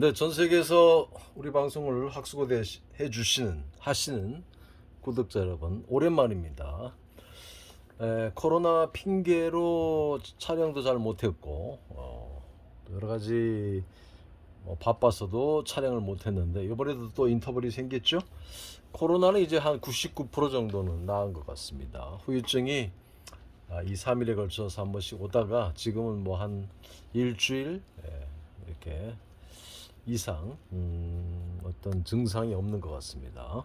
네, 전 세계에서 우리 방송을 학수고대 해 주시는 하시는 구독자 여러분 오랜만입니다. 에, 코로나 핑계로 촬영도 잘 못했고 어, 또 여러 가지 뭐 바빠서도 촬영을 못했는데 이번에도 또 인터벌이 생겼죠. 코로나는 이제 한 99% 정도는 나은 것 같습니다. 후유증이 아, 2, 3일에 걸쳐서 한 번씩 오다가 지금은 뭐 한 일주일 예, 이렇게 이상 음, 어떤 증상이 없는 것 같습니다.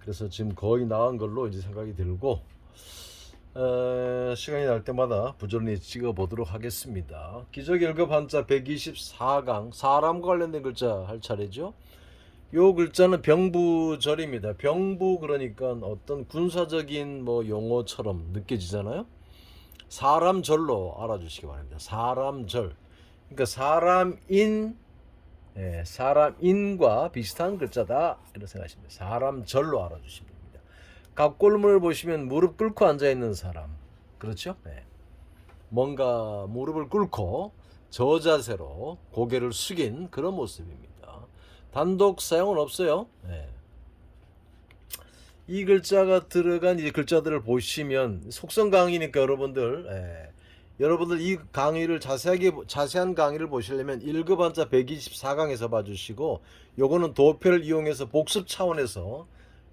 그래서 지금 거의 나은 걸로 이제 생각이 들고 에, 시간이 날 때마다 부지런히 찍어 보도록 하겠습니다. 기적 1급 한자 124강 사람과 관련된 글자 할 차례죠. 요 글자는 병부절입니다. 병부 그러니까 어떤 군사적인 뭐 용어처럼 느껴지잖아요. 사람절로 알아주시기 바랍니다. 사람절. 그러니까 사람인 예, 사람인과 비슷한 글자다 이렇게 생각하시면. 사람절로 알아주시면 됩니다. 갑골문을 보시면 무릎 꿇고 앉아 있는 사람, 그렇죠? 예. 뭔가 무릎을 꿇고 저자세로 고개를 숙인 그런 모습입니다. 단독 사용은 없어요. 예. 이 글자가 들어간 이 글자들을 보시면 속성 강의니까 여러분들 예. 여러분들 이 강의를 자세하게 자세한 강의를 보시려면 1급 한자 124강에서 봐주시고 요거는 도표를 이용해서 복습 차원에서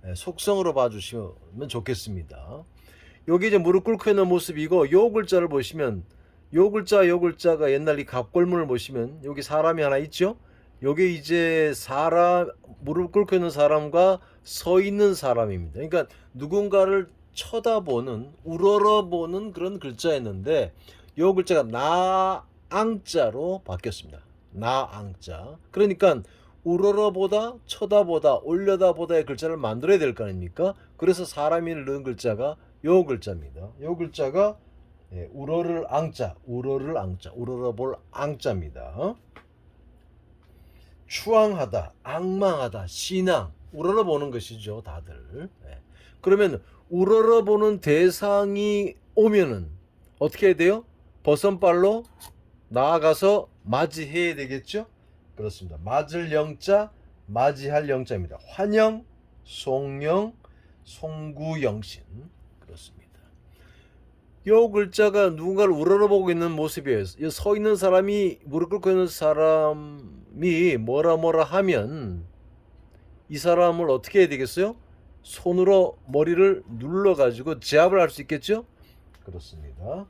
예, 속성으로 봐주시면 좋겠습니다. 여기 이제 무릎 꿇고 있는 모습이고 요 글자를 보시면 요 글자 요 글자가 옛날 이 갑골문을 보시면 여기 사람이 하나 있죠. 요게 이제 사람 무릎 꿇고 있는 사람과 서 있는 사람입니다. 그러니까 누군가를 쳐다보는 우러러보는 그런 글자였는데 요 글자가 나앙자로 바뀌었습니다. 나앙자. 그러니까 우러러보다 쳐다보다 올려다보다의 글자를 만들어야 될 거 아닙니까? 그래서 사람이 넣은 글자가 요 글자입니다. 요 글자가 예, 우러를 앙자, 우러를 앙자, 우러러볼 앙자입니다. 추앙하다, 악망하다, 신앙, 우러러보는 것이죠, 다들. 예. 그러면 우러러보는 대상이 오면은 어떻게 해야 돼요? 버선발로 나아가서 맞이해야 되겠죠? 그렇습니다. 맞을 영자, 맞이할 영자입니다. 환영, 송영, 송구영신 그렇습니다. 요 글자가 누군가를 우러러보고 있는 모습이에요. 이서 있는 사람이 무릎 꿇고 있는 사람이 뭐라 뭐라 하면 이 사람을 어떻게 해야 되겠어요? 손으로 머리를 눌러 가지고 제압을 할 수 있겠죠? 그렇습니다.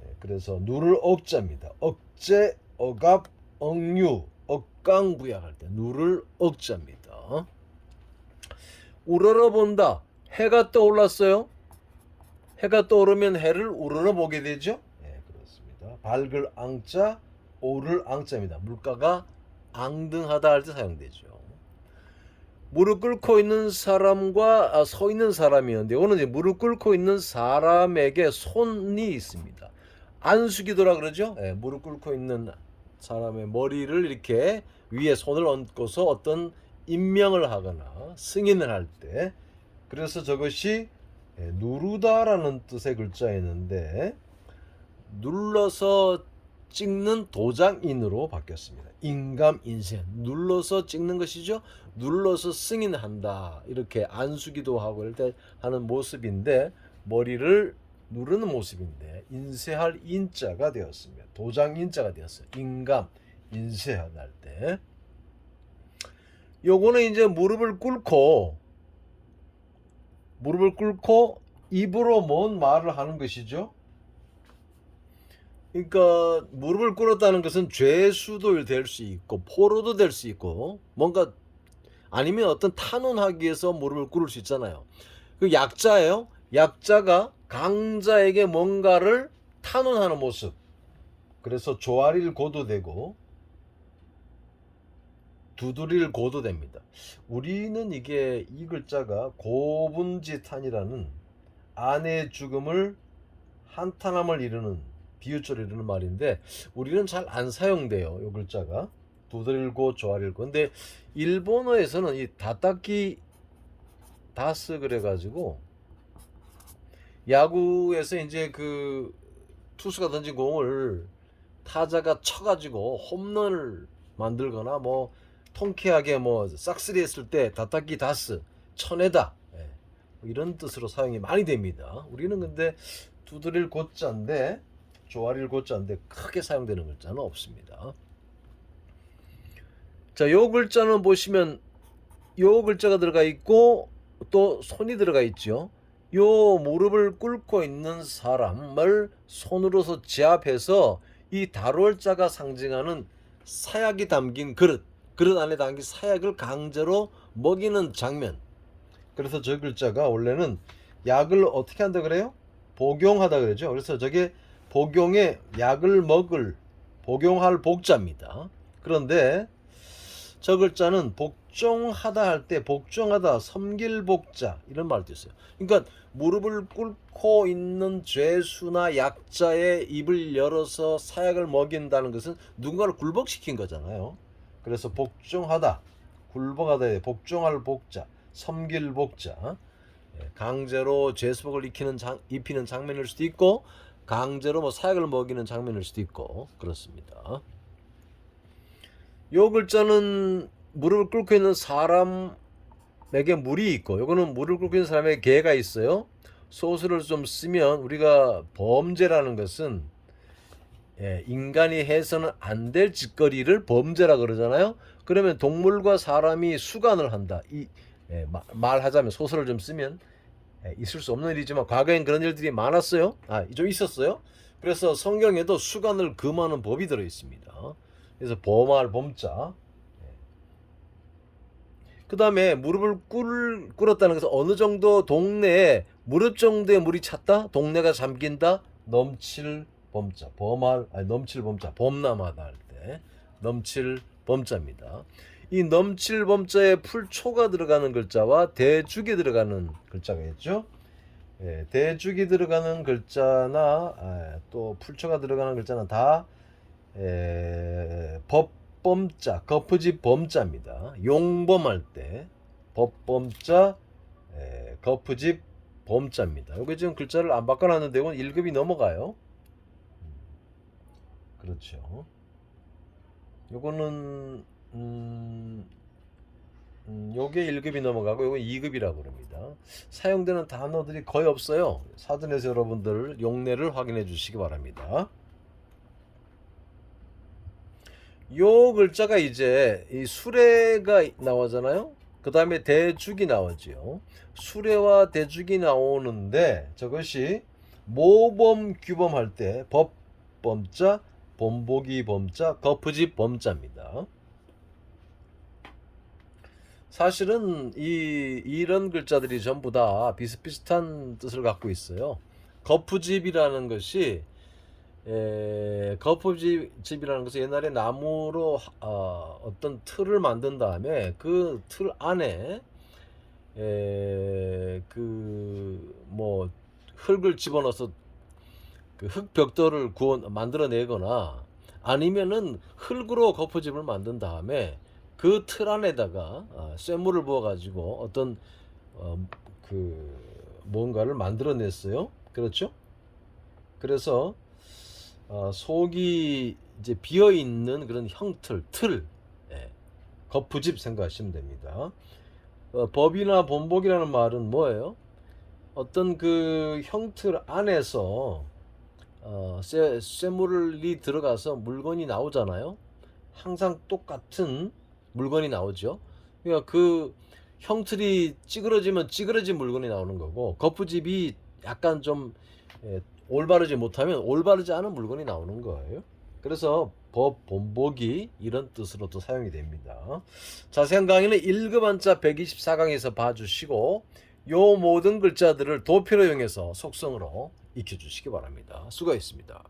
예, 그래서 누를 억자입니다. 억제, 억압, 억류, 억강부약할 때 누를 억자입니다. 우러러 본다. 해가 떠올랐어요. 해가 떠오르면 해를 우러러 보게 되죠. 예, 그렇습니다. 밝을 앙자, 오를 앙자입니다. 물가가 앙등하다 할 때 사용되죠. 무릎 꿇고 있는 사람과 아, 서 있는 사람이었는데 오늘 이제 무릎 꿇고 있는 사람에게 손이 있습니다. 안수기도라 그러죠. 예, 무릎 꿇고 있는 사람의 머리를 이렇게 위에 손을 얹고서 어떤 임명을 하거나 승인을 할 때 그래서 저것이 예, 누르다라는 뜻의 글자였는데 눌러서 찍는 도장인으로 바뀌었습니다. 인감 인생 눌러서 찍는 것이죠. 눌러서 승인한다 이렇게 안수기도 하고 때 하는 모습인데 머리를 누르는 모습인데 인쇄할 인자가 되었습니다. 도장 인자가 되었어요. 인감 인쇄할 때 요거는 이제 무릎을 꿇고 무릎을 꿇고 입으로 뭔 말을 하는 것이죠. 그러니까 무릎을 꿇었다는 것은 죄수도 될 수 있고 포로도 될 수 있고 뭔가 아니면 어떤 탄원하기 위해서 무릎을 꿇을 수 있잖아요. 그 약자예요. 약자가 강자에게 뭔가를 탄원하는 모습. 그래서 조아리를 고도되고 두드릴 고도됩니다. 우리는 이게 이 글자가 고분지탄이라는 아내의 죽음을 한탄함을 이루는 비유처럼 이루는 말인데 우리는 잘 안 사용돼요. 이 글자가 두드릴고 조아릴고. 근데 일본어에서는 이 다따키 다스 그래가지고 야구에서 이제 그 투수가 던진 공을 타자가 쳐가지고 홈런을 만들거나 뭐 통쾌하게 뭐 싹쓸이 했을 때 다타키 다스 쳐내다 예, 뭐 이런 뜻으로 사용이 많이 됩니다. 우리는 근데 두드릴 고자인데 조아릴 고자인데 크게 사용되는 글자는 없습니다. 자, 요 글자는 보시면 요 글자가 들어가 있고 또 손이 들어가 있죠. 요 무릎을 꿇고 있는 사람을 손으로서 제압해서 이 다롤자가 상징하는 사약이 담긴 그릇, 그릇 안에 담긴 사약을 강제로 먹이는 장면. 그래서 저 글자가 원래는 약을 어떻게 한다 그래요? 복용하다 그러죠. 그래서 저게 복용에 약을 먹을 복용할 복자입니다. 그런데 저 글자는 복종하다 할 때 복종하다 섬길 복자 이런 말도 있어요. 그러니까 무릎을 꿇고 있는 죄수나 약자의 입을 열어서 사약을 먹인다는 것은 누군가를 굴복시킨 거잖아요. 그래서 복종하다, 굴복하다에 복종할 복자, 섬길 복자, 예, 강제로 죄수복을 입히는 장, 입히는 장면일 수도 있고 강제로 뭐 사약을 먹이는 장면일 수도 있고 그렇습니다. 요 글자는 무릎을 꿇고 있는 사람에게 물이 있고 요거는 무릎을 꿇고 있는 사람에게 개가 있어요. 소수를 좀 쓰면 우리가 범죄라는 것은 예, 인간이 해서는 안 될 짓거리를 범죄라 그러잖아요. 그러면 동물과 사람이 수간을 한다. 이 예, 마- 말하자면 소설을 좀 쓰면 예, 있을 수 없는 일이지만 과거엔 그런 일들이 많았어요. 아, 좀 있었어요. 그래서 성경에도 수간을 금하는 법이 들어 있습니다. 그래서 범할 범자. 그 다음에 무릎을 꿇, 꿇었다는 것은 어느 정도 동네에 무릎 정도의 물이 찼다? 동네가 잠긴다? 넘칠 범자. 범할, 아니, 넘칠 범자. 범람하다 할 때. 넘칠 범자입니다. 이 넘칠 범자에 풀초가 들어가는 글자와 대죽이 들어가는 글자가 있죠. 예, 대죽이 들어가는 글자나 아, 또 풀초가 들어가는 글자는 다 에, 법범자, 거푸집 범자입니다. 용범할 때 법범자, 에, 거푸집 범자입니다. 여기 지금 글자를 안 바꿔놨는데 이건 1급이 넘어가요. 음, 그렇죠. 요거는 음, 음, 요게 1급이 넘어가고 요거 2급이라고 그럽니다. 사용되는 단어들이 거의 없어요. 사전에서 여러분들 용례를 확인해 주시기 바랍니다. 요 글자가 이제 이 수레가 나오잖아요. 그 다음에 대죽이 나오지요. 수레와 대죽이 나오는데 저것이 모범 규범할 때 법 범자, 본보기 범자, 거푸집 범자입니다. 사실은 이 이런 글자들이 전부 다 비슷비슷한 뜻을 갖고 있어요. 거푸집이라는 것이 에, 거푸집이라는 것은 옛날에 나무로 어, 어떤 틀을 만든 다음에 그 틀 안에 그 뭐 흙을 집어넣어서 그 흙벽돌을 구워 만들어내거나 아니면은 흙으로 거푸집을 만든 다음에 그 틀 안에다가 어, 쇠물을 부어 가지고 어떤 어, 그 뭔가를 만들어냈어요. 그렇죠? 그래서 어, 속이 이제 비어 있는 그런 형틀, 틀, 예, 거푸집 생각하시면 됩니다. 어, 법이나 본복이라는 말은 뭐예요? 어떤 그 형틀 안에서 쇠물이 들어가서 물건이 나오잖아요. 항상 똑같은 물건이 나오죠. 그러니까 그 형틀이 찌그러지면 찌그러진 물건이 나오는 거고 거푸집이 약간 좀 예, 올바르지 못하면 올바르지 않은 물건이 나오는 거예요. 그래서 법 본보기 이런 뜻으로도 사용이 됩니다. 자세한 강의는 1급 한자 124강에서 봐주시고 요 모든 글자들을 도표로 이용해서 속성으로 익혀주시기 바랍니다. 수고했습니다.